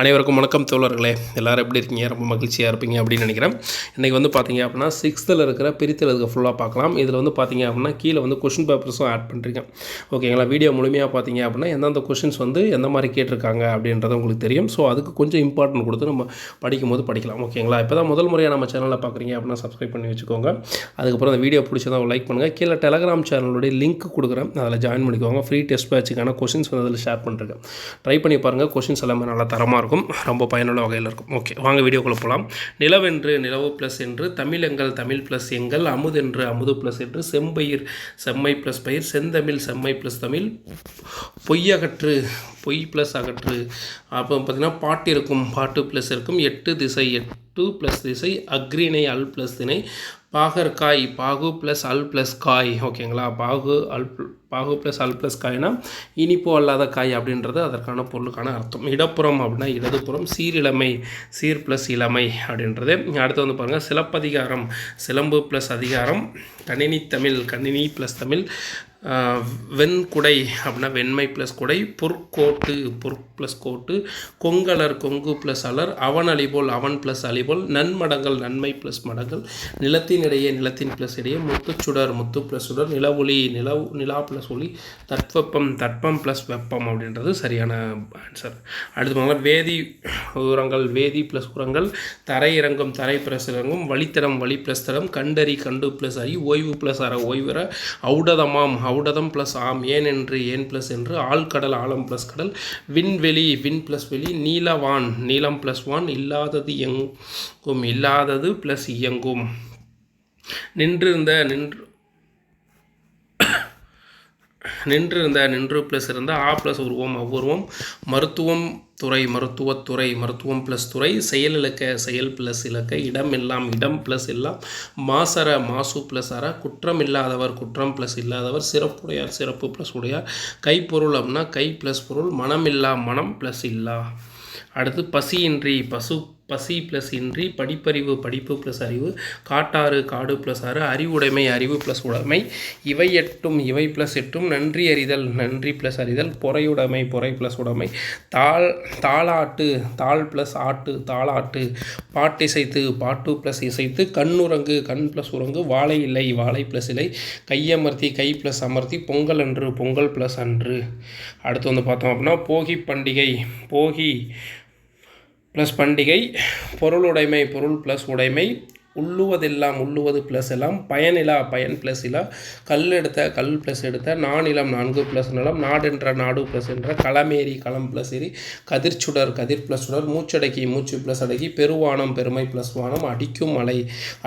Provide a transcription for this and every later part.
அனைவருக்கும் வணக்கம் தோழர்களே. எல்லாரும் எப்படி இருக்கீங்க? ரொம்ப மகிழ்ச்சியாக இருப்பீங்க அப்படின்னு நினைக்கிறேன். இன்றைக்கி வந்து பார்த்தீங்க அப்படின்னா சிக்ஸ்த்தில் இருக்கிற பிரித்தில் இருக்க ஃபுல்லாக பார்க்கலாம் இதில் வந்து பார்த்தீங்க அப்படின்னா கீழே வந்து கொஷின் பேப்பர்ஸும் ஆட் பண்ணிருக்கேன் ஓகேங்களா வீடியோ முழுமையாக பார்த்தீங்க அப்படின்னா எந்தெந்த கொஷின்ஸ் வந்து எந்த மாதிரி கேட்டிருக்காங்க அப்படின்றது உங்களுக்கு தெரியும். ஸோ அதுக்கு கொஞ்சம் இம்பார்ட்டன்ட் கொடுத்து நம்ம படிக்கும் போது படிக்கலாம். ஓகேங்களா இப்போ தான் முதல் முறையாக நம்ம சேனலில் பார்க்குறீங்க அப்படின்னா சப்ஸ்கிரைப் பண்ணி வச்சுக்கோங்க. அதுக்கப்புறம் அந்த வீடியோ பிடிச்சதா லைக் பண்ணுங்கள் கீழே டெலகிராம் சேனலுடைய லிங்க் கொடுக்குறேன். அதில் ஜாயின் பண்ணிக்கோங்க. ஃப்ரீ டெஸ்ட் பேட்சுக்கான கொஷின்ஸ் வந்து அதில் ஷேர் பண்ணிருக்கேன். ட்ரை பண்ணி பாருங்கள் கொஷின்ஸ் எல்லாமே நல்லா தரமாக இருக்கும். ரொம்ப பயனுள்ள வகையில் இருக்கும். ஓகே வாங்க வீடியோக்குள்ளே போகலாம் நிலவென்று நிலவு ப்ளஸ் என்று தமிழெங்கள் தமிழ் ப்ளஸ் எங்கள் அமுதென்று அமுது ப்ளஸ் என்று செம்பயிர் செம்மை ப்ளஸ் பயிர் செந்தமிழ் செம்மை ப்ளஸ் தமிழ் பொய்யகற்று பொய் ப்ளஸ் அகற்று. அப்புறம் பார்த்திங்கன்னா பாட்டு இருக்கும். பாட்டு ப்ளஸ் இருக்கும். எட்டு திசை எட்டு ப்ளஸ் திசை அக்ரிணை அல் ப்ளஸ் திணை பாகற்காய் பாகு ப்ளஸ் அல் ப்ளஸ் காய் ஓகேங்களா பாகு அல் பாகு ப்ளஸ் அல் ப்ளஸ் காய்னா இனிப்பு அல்லாத காய் அப்படின்றது அதற்கான பொருளுக்கான அர்த்தம். இடப்புறம் அப்படின்னா இடதுபுறம் சீரிழமை சீர் ப்ளஸ் இளமை அப்படின்றது. அடுத்து வந்து பாருங்கள் சிலப்பதிகாரம் சிலம்பு ப்ளஸ் அதிகாரம் கணினி தமிழ் கணினி ப்ளஸ் தமிழ் வெண்குடை அப்படின்னா வெண்மை ப்ளஸ் குடை பொற்கோட்டு பொற் ப்ளஸ் கோட்டு கொங்கலர் கொங்கு ப்ளஸ் அலர் அவன் அலிபோல் அவன் ப்ளஸ் அலிபோல் நன்மடங்கள் நன்மை ப்ளஸ் மடங்கள் நிலத்தின் இடையே நிலத்தின் ப்ளஸ் இடையே முத்துச்சுடர் முத்து ப்ளஸ் சுடர் நிலவொளி நிலவு நிலா ப்ளஸ் ஒளி தட்வெப்பம் தட்பம் ப்ளஸ் வெப்பம் அப்படின்றது சரியான ஆன்சர் அடுத்து பாருங்க வேதி உரங்கள் வேதி ப்ளஸ் உரங்கள் தரை இறங்கும் தரை ப்ளஸ் இறங்கும் வழித்தடம் வழி ப்ளஸ் தடம் கண்டறி கண்டு ப்ளஸ் அறி ஓய்வு ப்ளஸ் அற ஓய்வர ஔடதமாம் அவுடதம் ப்ளஸ் ஆம் ஏன் என்று ஏன் ப்ளஸ் என்று ஆழ்கடல் ஆழம் ப்ளஸ் கடல் விண்வெளி விண் ப்ளஸ் வெளி நீலவான் நீலம் ப்ளஸ் வான் இல்லாதது எங்கும் இல்லாதது ப்ளஸ் இயங்கும். நின்றிருந்த நின்று நின்று இருந்த நின்று ப்ளஸ் இருந்த ஆ ப்ளஸ் உருவம் அவ்வுருவம் மருத்துவம் துறை மருத்துவத்துறை மருத்துவம் ப்ளஸ் துறை. செயல் இலக்க செயல் ப்ளஸ் இலக்க. இடம் எல்லாம் இடம் ப்ளஸ் எல்லாம். மாசர மாசு ப்ளஸ் அற. குற்றம் இல்லாதவர் குற்றம் ப்ளஸ் இல்லாதவர். சிறப்புடையார் சிறப்பு ப்ளஸ் உடையார். கைப்பொருள் அப்படின்னா கை ப்ளஸ் பொருள். மனமில்லா மனம் ப்ளஸ் இல்லா. அடுத்து பசியின்றி பசு பசி ப்ளஸ் இன்றி படிப்பறிவு படிப்பு ப்ளஸ் அறிவு காட்டாறு காடு ப்ளஸ் ஆறு அறிவுடைமை அறிவு ப்ளஸ் உடைமை. இவை எட்டும் இவை ப்ளஸ் எட்டும் நன்றி அறிதல் நன்றி ப்ளஸ் அறிதல் பொறையுடைமை பொறை ப்ளஸ் உடைமை. தாள் தாளாட்டு தாள் ப்ளஸ் ஆட்டு தாளாட்டு. பாட்டிசைத்து பாட்டு ப்ளஸ் இசைத்து கண்ணுறங்கு கண் ப்ளஸ் உறங்கு வாழை இலை வாழை ப்ளஸ் இலை. கையமர்த்தி கை ப்ளஸ் அமர்த்தி பொங்கல் அன்று பொங்கல் ப்ளஸ் அன்று. அடுத்து வந்து பார்த்தோம் அப்படின்னா போகி பண்டிகை. போகி ப்ளஸ் பண்டிகை பொருளுடைமை பொருள் ப்ளஸ் உடைமை உள்ளுவதெல்லாம் உள்ளுவது ப்ளஸ் எல்லாம் பயனிலா பயன் ப்ளஸ் இலா. கல் எடுத்த கல் ப்ளஸ் எடுத்த நானிலம் நான்கு ப்ளஸ் நிலம் நாடென்ற நாடு ப்ளஸ் என்ற களமேறி களம் ப்ளஸ் எரி கதிர்ச்சுடர் கதிர் ப்ளஸ் சுடர் மூச்சடக்கி மூச்சு ப்ளஸ் அடக்கி பெருவானம் பெருமை ப்ளஸ் வானம் அடிக்கும் அலை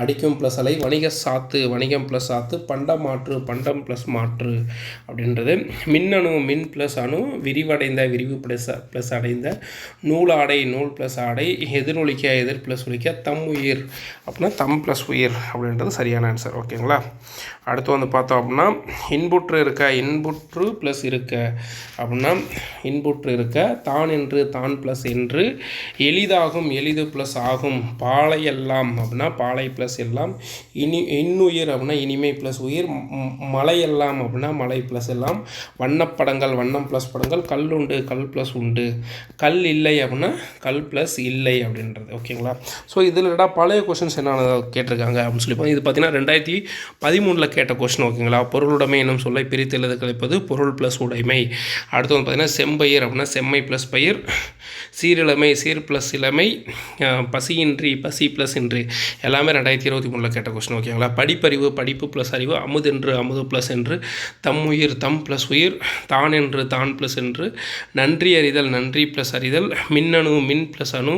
அடிக்கும் ப்ளஸ் அலை வணிக சாத்து வணிகம் ப்ளஸ் சாத்து பண்டமாற்று பண்டம் ப்ளஸ் மாற்று அப்படின்றது. மின்னணு மின் ப்ளஸ் அணு விரிவடைந்த விரிவு ப்ளஸ் ப்ளஸ் அடைந்த நூலாடை நூல் ப்ளஸ் ஆடை எதிரொலிக்க எதிர் ப்ளஸ் ஒலிக்க தம் உயிர். அப்படின்னா தம் ப்ளஸ் உயிர் அப்படின்றது சரியான ஆன்சர் ஓகேங்களா? அடுத்து வந்து பார்த்தோம் அப்படின்னா இன்புற்று இருக்க இன்புற்று ப்ளஸ் இருக்க அப்படின்னா இன்புற்று இருக்க தான் என்று தான் ப்ளஸ் என்று எளிதாகும் எளிது ப்ளஸ் ஆகும் பாலை எல்லாம் அப்படின்னா பாலை ப்ளஸ் எல்லாம் இனி இன்னுயிர் அப்படின்னா இனிமை ப்ளஸ் உயிர் மலை எல்லாம் அப்படின்னா மலை ப்ளஸ் எல்லாம் வண்ணப்படங்கள் வண்ணம் ப்ளஸ் படங்கள் கல் உண்டு கல் ப்ளஸ் உண்டு. கல் இல்லை அப்படின்னா கல் ப்ளஸ் இல்லை அப்படின்றது. ஓகேங்களா? ஸோ இதில் பழைய கொஷின்ஸ் என்னென்ன கேட்டிருக்காங்க அப்படின்னு சொல்லி இது பார்த்தீங்கன்னா ரெண்டாயிரத்தி பதிமூணில் கேட்ட கொஷின் ஓகேங்களா? பொருளுடைமை என்னும் சொல்லை பிரித்தெழுத கழிப்பது பொருள் ப்ளஸ் உடைமை. அடுத்து வந்து பார்த்திங்கன்னா செம்பயிர் அப்படின்னா செம்மை ப்ளஸ் பயிர் சீரிழமை சீர் ப்ளஸ் இளமை பசியின்றி பசி ப்ளஸ் இன்றி. எல்லாமே ரெண்டாயிரத்தி இருபத்தி மூணில் கேட்ட கொஸ்டின் ஓகேங்களா? படிப்பறிவு படிப்பு ப்ளஸ் அறிவு அமுதென்று அமுது ப்ளஸ் என்று. தம் உயிர் தம் ப்ளஸ் உயிர் தான் என்று தான் ப்ளஸ் என்று. நன்றி அறிதல் நன்றி ப்ளஸ் அறிதல். மின்னணு மின் ப்ளஸ் அணு.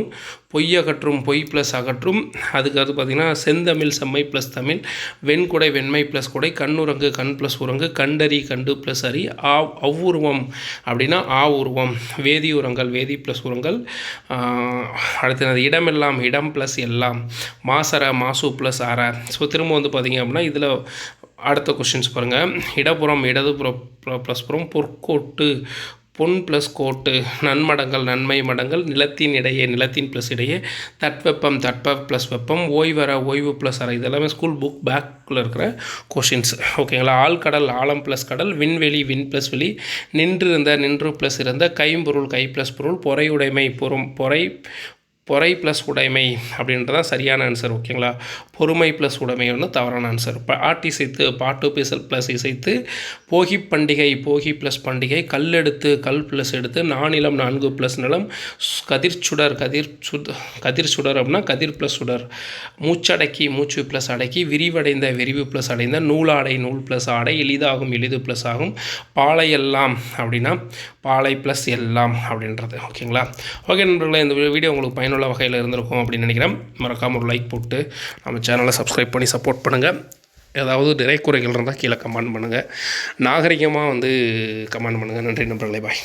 பொய் அகற்றும் பொய் ப்ளஸ் அகற்றும். அதுக்கு அடுத்து பார்த்திங்கன்னா செந்தமிழ் செம்மை ப்ளஸ் தமிழ் வெண்குடை வெண்மை ப்ளஸ் குடை கண்ணுரங்கு கண் ப்ளஸ் உரங்கு கண்டறி கண்டு ப்ளஸ் அறி ஆ அவ்வுருவம் அப்படின்னா ஆ உருவம் வேதி உரங்கள் வேதி ப்ளஸ் உரங்கள் அடுத்தது இடமெல்லாம் இடம் ப்ளஸ் எல்லாம் மாசர மாசு ப்ளஸ் அற. ஸோ திரும்ப வந்து பார்த்திங்க அப்படின்னா இதில் அடுத்த கொஷின்ஸ் பாருங்கள் இடப்புறம் இடதுபுறம் ப்ளஸ் புறம் பொற்கோட்டு பொன் ப்ளஸ் கோட்டு நன்மடங்கள் நன்மை மடங்கள் நிலத்தின் இடையே நிலத்தின் ப்ளஸ் இடையே தட்வெப்பம் தட்ப ப்ளஸ் வெப்பம் ஓய்வர ஓய்வு ப்ளஸ் அறை இதெல்லாமே ஸ்கூல் புக் பேக்கில் இருக்கிற கொஷின்ஸ் ஓகேங்களா ஆழ்கடல் ஆழம் ப்ளஸ் கடல் விண்வெளி விண் ப்ளஸ் வெளி நின்று இருந்த நின்று ப்ளஸ் இருந்த கைம்பொருள் கை ப்ளஸ் பொருள் பொறையுடைமை பொறும் பொறை பொறை ப்ளஸ் உடைமை அப்படின்றது தான் சரியான ஆன்சர் ஓகேங்களா பொறுமை ப்ளஸ் உடைமை வந்து தவறான ஆன்சர் பாட்டு இசைத்து பாட்டு பேசல் ப்ளஸ் இசைத்து போகி பண்டிகை போகி ப்ளஸ் பண்டிகை கல் எடுத்து கல் ப்ளஸ் எடுத்து நானிலம் நான்கு ப்ளஸ் நிலம் கதிர் சுடர் கதிர் சுட கதிர் சுடர் அப்படின்னா கதிர் ப்ளஸ் சுடர். மூச்சடக்கி மூச்சு ப்ளஸ் அடக்கி விரிவடைந்த விரிவு ப்ளஸ் அடைந்த நூலாடை நூல் ப்ளஸ் ஆடை எளிதாகும் எளிது ப்ளஸ் ஆகும். பாலை எல்லாம் அப்படின்னா பாலை ப்ளஸ் எல்லாம் அப்படின்றது ஓகேங்களா ஓகே நண்பர்களே இந்த வீடியோ உங்களுக்கு பயன் பயனுள்ள வகையில் இருந்திருக்கும் அப்படின்னு நினைக்கிறேன். மறக்காமல் ஒரு லைக் போட்டு நம்ம சேனலை சப்ஸ்கிரைப் பண்ணி சப்போர்ட் பண்ணுங்கள் ஏதாவது நிறை குறைகள் இருந்தால் கீழே கமெண்ட் பண்ணுங்கள் நாகரிகமாக வந்து கமெண்ட் பண்ணுங்கள் நன்றி நண்பர்களே பாய்